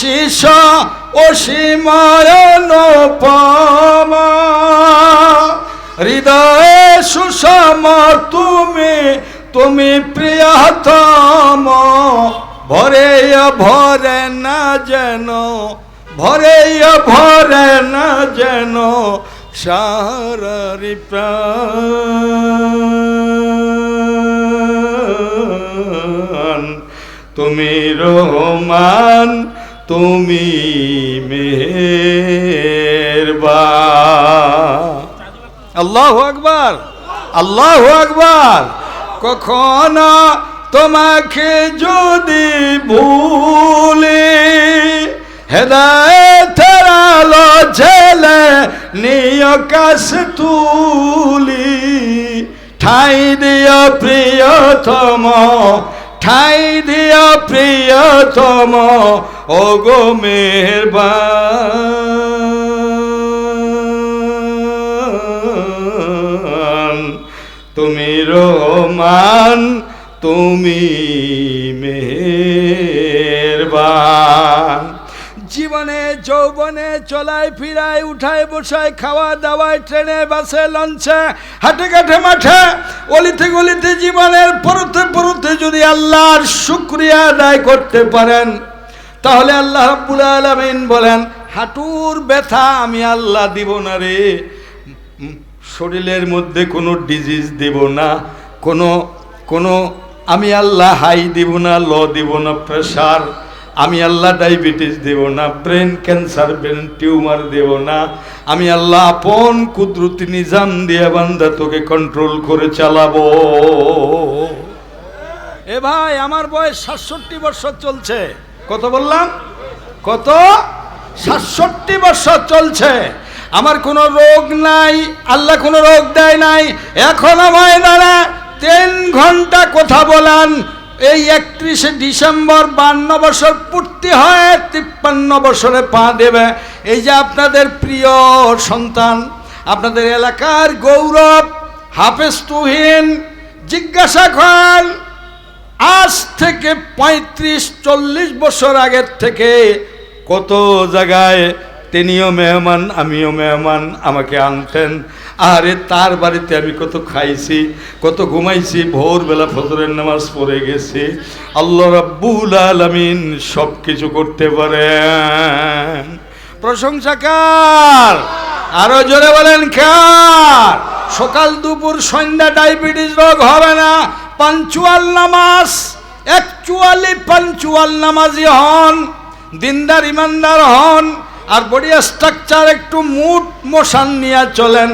আশিস অসীমায়ন পমা। হৃদয়ে সুষম তুমি তুমি প্রিয়তম। ভরে ভরে না যেন ভরে ভরে না যেন সারি তুমি রহমান তুমি মেহেরবান। আল্লাহ আকবার আল্লাহ আকবার। কখনো তোমাকে যদি ভুলি, হেদায়তের আলো ছেলে নিয় কাশ তুলি। ঠাই দিও প্রিয়তম ঠাই দিয়া প্রিয়তম ও গো মেহরবান। তুমি রোমান তুমি মেহেরবান জীবনে, যৌবনে, চলায়, ফিরায়, উঠায়, বসায় খাওয়া দাওয়ায়, ট্রেনে, বাসে, লঞ্চে, হাটে, ঘাটে, মাঠে, অলিতে গলিতে জীবনের, পরতে পরতে যদি আল্লাহর শুক্রিয়া আদায় করতে পারেন, তাহলে আল্লাহ রাব্বুল আলামিন বলেন, হাঁটুর ব্যথা আমি আল্লাহ দিব না রে। শরীরের মধ্যে কোনো ডিজিজ দেব না, কোনো কোনো, আমি আল্লাহ হাই দিব না ল দিব না প্রেশার আমি আল্লাহ ডায়াবেটিস দেব না ব্রেন ক্যান্সার ব্রেন টিউমার দেব না। আমি আল্লাহ আপন কুদরতি নিজাম দিয়ে বান্দা তোকে কন্ট্রোল করে চালাবো। এ ভাই আমার বয়স সাতষট্টি বছর চলছে। কত বললাম? কত? সাতষট্টি বছর চলছে। আমার কোনো রোগ নাই আল্লাহ কোনো রোগ দেয় নাই। এখনও দাঁড়া তিন ঘণ্টা কথা বলান এই একত্রিশে ডিসেম্বর বান্ন বছর পূর্তি হয়, তিপ্পান্ন বছরে পা দেবে। এই যে আপনাদের প্রিয় সন্তান, আপনাদের এলাকার গৌরব, হাফেজ তুহিন, জিজ্ঞাসা করেন আজ থেকে পঁয়ত্রিশ, চল্লিশ বছর আগের থেকে কত জায়গায় তিনিও মেহমান, আমিও মেহমান, আমাকে আনতেন আরে তার বাড়িতে আমি কত খাইছি, কত ঘুমাইছি, ভোরবেলা ফজরের নামাজ পড়ে গেছি। আল্লাহ রাব্বুল আলামিন সব কিছু করতে পারেন। প্রশংসা কার? আরও জোরে বলেন কার? সকাল, দুপুর, সন্ধ্যা, ডায়াবেটিস রোগ হবে না। পাঞ্চুয়াল নামাজ, একচুয়ালি পাঞ্চুয়াল নামাজি হন, দিনদার, ইমানদার হন। আর বডি স্ট্রাকচার একটু মুট মোশান নিয়ে চলেন।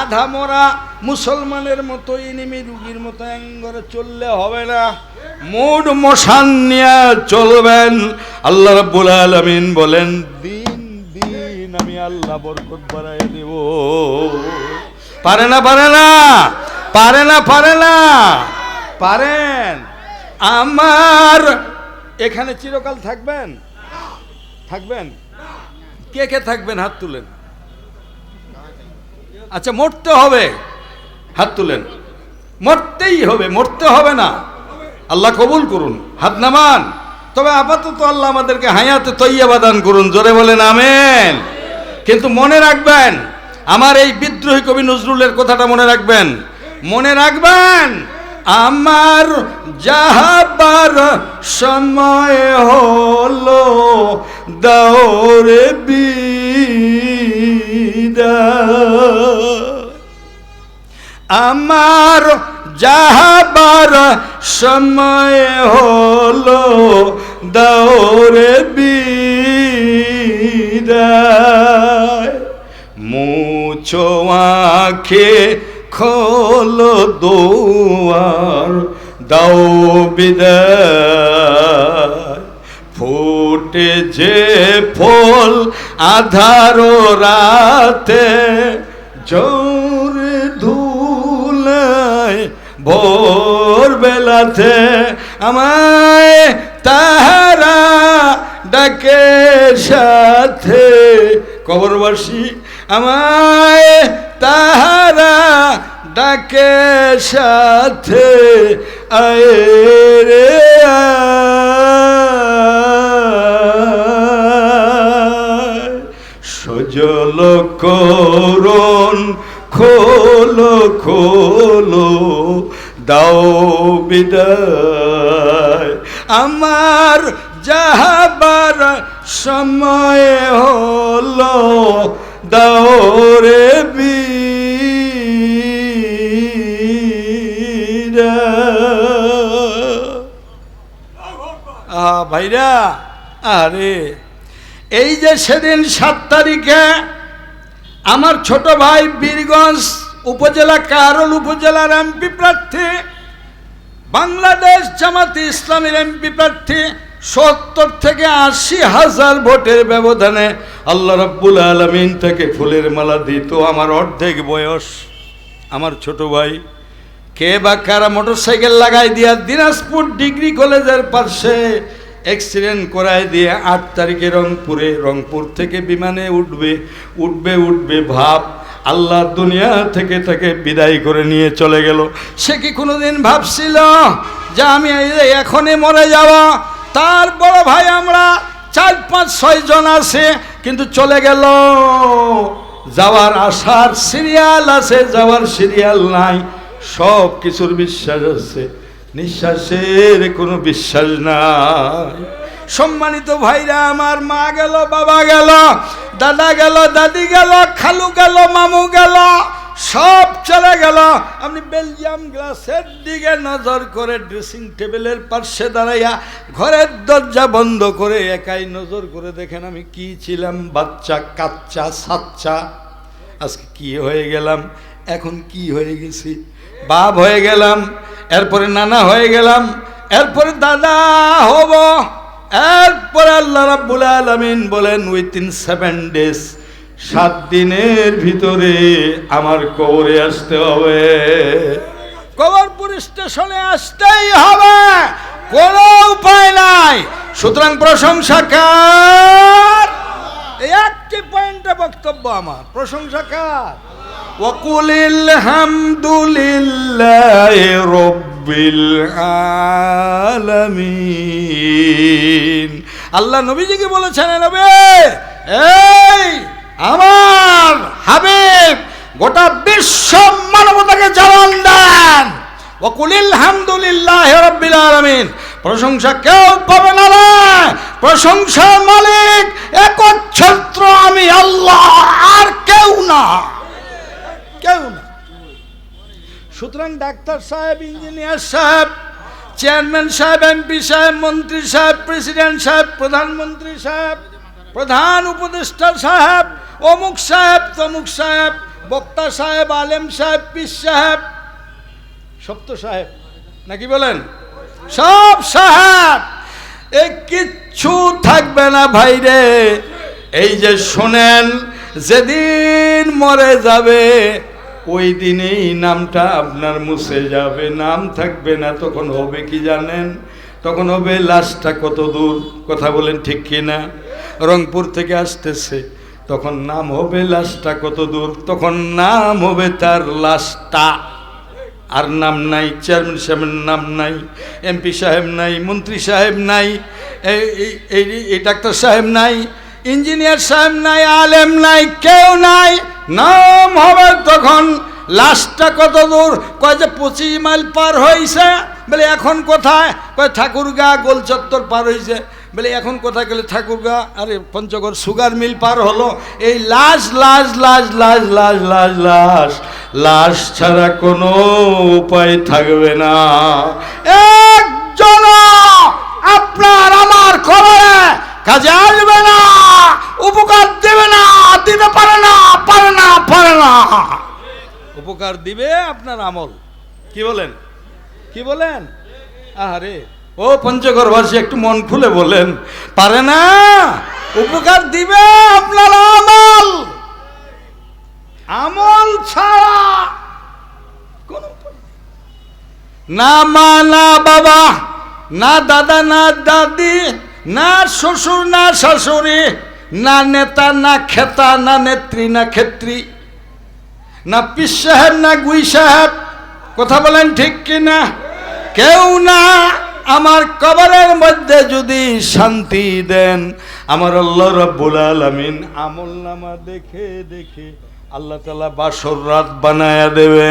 আধা মরা মুসলমানের মতো ইনিমি রুগীর মতো অ্যাঙ্গরে চললে হবে না। মুড মোশান নিয়ে চলবেন। আল্লাহ রাব্বুল আলামিন বলেন, দিন দিন আমি আল্লাহ বরকত বাড়াই দেব। পারে না পারে না পারে না পারে না, পারেন। আমার এখানে চিরকাল থাকবেন? থাকবেন? কে কে থাকবেন? হাত তুলেন। আচ্ছা মরতে হবে। হাত তুলেন। মরতেই হবে, মরতে হবে না। আল্লাহ কবুল করুন। হাত নামান। তবে আপাতত আল্লাহ আমাদেরকে হায়াতে তৈয়াবা দান করুন। জোরে বলেন, আমেন। কিন্তু মনে রাখবেন, আমার এই বিদ্রোহী কবি নজরুলের কথাটা মনে রাখবেন। মনে রাখবেন, আমার যাহাবার সময় হলো দৌড়ে বিদায়। আমার যাহাবার সময় হলো দৌড়ে বিদায়। মুছো আঁখে খোলো দোয়ার দাও বিদায়। ফুটে যে ফল আধার রাতে জোরে ধুলায় ভোর বেলাতে আমায় তাহারা ডাকে সাথে কবরবাসী, আমায় তাহারা ডাকে সাথে আয় রে আয়। করুন খোলো খোলো, দাও বিদায়। আমার যাহাবার সময় হলো, দাও রে আহা, ভাইরা, আরে, এই যে সেদিন সাত তারিখে আমার ছোট ভাই বীরগঞ্জ উপজেলা কারল উপজেলার এমপি প্রার্থী, বাংলাদেশ জামাতে ইসলামের এমপি প্রার্থী, সত্তর থেকে আশি হাজার ভোটের ব্যবধানে আল্লাহ রাব্বুল আলমিন থেকে ফুলের মালা দিত। আমার অর্ধেক বয়স। আমার ছোট ভাই, কে বা কারা মোটরসাইকেল লাগাই দিয়া দিনাজপুর ডিগ্রি কলেজের পাশে অ্যাক্সিডেন্ট করায় দিয়ে আট তারিখে রংপুরে, রংপুর থেকে বিমানে উঠবে উঠবে উঠবে ভাব। আল্লাহ দুনিয়া থেকে তাকে বিদায় করে নিয়ে চলে গেল। সে কি কোনোদিন ভাবছিল যে আমি এখনই মরে যাব? তার বড় ভাই আমরা চার, পাঁচ, ছয় জন আছে, কিন্তু চলে গেল। যাওয়ার আসার সিরিয়াল আছে, যাওয়ার সিরিয়াল নাই। সব কিছুর বিশ্বাস আছে। নিঃশ্বাসের কোনো বিশ্বাস নাই সম্মানিত ভাইরা, আমার মা গেল, বাবা গেল, দাদা গেল, দাদি গেল, খালু গেল, মামু গেল, সব চলে গেল। আপনি বেলজিয়াম গ্লাসের দিকে নজর করে ড্রেসিং টেবিলের পাশে দাঁড়াইয়া ঘরের দরজা বন্ধ করে একাই নজর করে দেখেন আমি কি ছিলাম, বাচ্চা, কাচ্চা, সাচ্চা। আজকে কি হয়ে গেলাম? এখন কি হয়ে গেছি? বাপ হয়ে গেলাম এরপরে নানা হয়ে গেলাম, এরপরে দাদা হব, এরপরে আল্লাহ রাব্বুল আলামিন বলেন উইথিন সেভেন ডেজ সাত দিনের ভিতরে আমার কবরে আসতে হবে। কবরপুর স্টেশনে আসতেই হবে, কোনো উপায় নাই। সুতরাং প্রশংসা কার? একটি পয়েন্টে বক্তব্য আমার, প্রশংসা কার? وقل الحمد لله رب العالمين আল্লাহ নবীজিকে বলেছেন "এ নবী এই আমার হাবিব গোটা বিশ্ব মানবতাকে জানান দেন ওকুলিল হামদুলিল্লাহ রব্বিল আলামিন প্রশংসা কেউ পাবে না রে প্রশংসার মালিক একচ্ছত্র আমি আল্লাহ আর কেউ না কেউ না। সুতরাং ডাক্তার সাহেব, ইঞ্জিনিয়ার সাহেব, চেয়ারম্যান সাহেব, এমপি সাহেব, মন্ত্রী সাহেব, প্রেসিডেন্ট সাহেব, প্রধানমন্ত্রী সাহেব, প্রধান উপদেষ্টা সাহেব, অমুক সাহেব, তমুক সাহেব, বক্তা সাহেব, আলেম সাহেব পিস সাহেব, সপ্ত সাহেব, নাকি বলেন? সব সাহেব। এ কিচ্ছু থাকবে না ভাইরে। এই যে শোনেন, যেদিন মরে যাবে ওই দিনেই নামটা আপনার মুছে যাবে, নাম থাকবে না, তখন হবে কি জানেন? তখন হবে লাশটা কত দূর? কথা বলেন ঠিক কি না? রংপুর থেকে আসতেছে, তখন নাম হবে লাশটা কত দূর? তখন নাম হবে তার লাশটা। আর নাম নাই, চেয়ারম্যান সাহেবের নাম নাই, এমপি সাহেব নাই, মন্ত্রী সাহেব নাই, এই- ডাক্তার সাহেব নাই, ইঞ্জিনিয়ার সাহেব নাই, আলেম নাই, কেউ নাই। নাম হবে তখন লাশটা কত দূর? কয় যে পঁচিশ মাইল পার হয়েছে বলে, এখন কোথায়? কয়, ঠাকুরগা গোল চত্বর পার হয়েছে বলে, এখন কোথায়? গেলে ঠাকুরগা, আরে পঞ্চগড় সুগার মিল পার হলো। এই লাশ লাশ লাশ লাশ লাশ লাশ লাশ লাশ ছাড়া কোনো উপায় থাকবে না। একজন আপনার আমার খবরে কাজে আসবে উপকার দিবে আপনার আমল। কি বলেন? কি বলেন? আরে ও পঞ্চগড়বাসী একটু মন খুলে বলেন। পারে না? উপকার দিবে আপনার আমল। আমল ছাড়া কোন না মা না বাবা না দাদা না দাদি না শ্বশুর না শাশুড়ি না নেতা না খেতা না নেত্রী না ক্ষেত্রী। না পিস সাহেব, না গুই সাহেব। কথা বলেন ঠিক কি না কেউ না আমার কবরের মধ্যে যদি শান্তি দেন, আমার আল্লাহ রব্বুল আলামিন আমল নামা দেখে দেখে আল্লাহ তালা বাসর রাত বানায়া দেবেন।